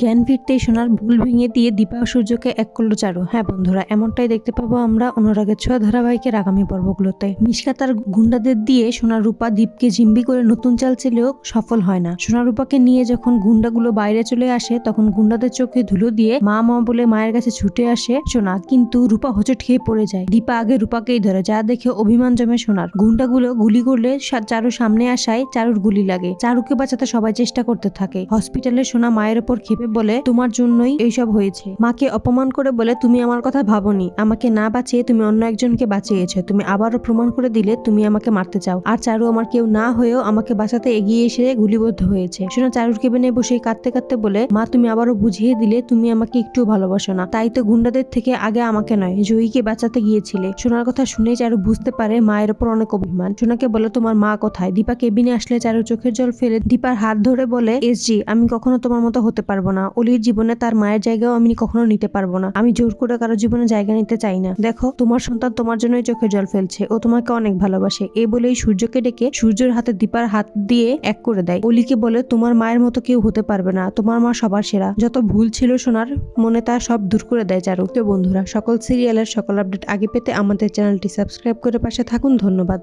জ্ঞান ফিরতেই সোনার ভুল ভেঙে দিয়ে দীপা সূর্যকে এক করল চারু। হ্যাঁ বন্ধুরা, এমনটাই দেখতে পাবো আমরা অনুরাগের ছোঁয়া ধারাবাহিকের আগামী পর্বগুলোতে। মিশকা তার গুন্ডাদের দিয়ে সোনা রূপা দীপকে জিম্বি করে নতুন চাল ছেলেও সফল হয় না। সোনা রূপাকে নিয়ে যখন গুন্ডাগুলো বাইরে চলে আসে, তখন গুন্ডাদের চোখে ধুলো দিয়ে মা মা বলে মায়ের কাছে ছুটে আসে সোনা। কিন্তু রূপা হোঁচট খেয়ে পড়ে যায়। দীপা আগে রূপাকেই ধরে, যা দেখে অভিমান জমে সোনার। গুন্ডাগুলো গুলি করলে চারু সামনে আসায় চারুর গুলি লাগে। চারুকে বাঁচাতে সবাই চেষ্টা করতে থাকে। হসপিটালে সোনা মায়ের ওপর খেপে বলে, তোমার জন্যই এইসব হয়েছে। মাকে অপমান করে বলে, তুমি আমার কথা ভাবনি। আমাকে না বাঁচিয়ে তুমি অন্য একজনকে বাঁচিয়েছো। তুমি আবারও প্রমাণ করে দিলে তুমি আমাকে মারতে চাও। আর চারু আমার কেউ না হয়েও আমাকে বাঁচাতে এগিয়ে এসে গুলিবদ্ধ হয়েছে সোনা চারুর কেবিনে বসে কাঁদতে কাঁদতে বলে, মা, তুমি আবারও বুঝিয়ে দিলে তুমি আমাকে একটু ভালোবাসো না। তাই তো গুন্ডাদের থেকে আগে আমাকে নয়, জয়ীকে বাঁচাতে গিয়েছিলে সোনার কথা শুনে চারু বুঝতে পারে মায়ের ওপর অনেক অভিমান। সোনাকে বলে, তোমার মা কোথায়? দীপা কেবিনে আসলে চারু চোখের জল ফেলে দীপার হাত ধরে বলে এসজি আমি কখনো তোমার মতো হতে পারব না। অলির জীবনে তার মায়ের জায়গাও আমি কখনো নিতে পারব না। আমি জোর করে কারও জীবনে জায়গা নিতে চাই না। দেখো, তোমার সন্তান তোমার জন্যই চোখে জল ফেলছে। ও তোমাকে অনেক ভালোবাসে। এই বলেই সূর্যকে ডেকে সূর্যের হাতে দীপার হাত দিয়ে এক করে দেয়। অলিকে বলে, তোমার মায়ের মতো কেউ হতে পারবে না। তোমার মা সবার সেরা। যত ভুল ছিল সোনার মনে তা সব দূর করে দেয় চারু তো বন্ধুরা, সকল সিরিয়ালের সকল আপডেট আগে পেতে আমাদের চ্যানেলটি সাবস্ক্রাইব করে পাশে থাকুন। ধন্যবাদ।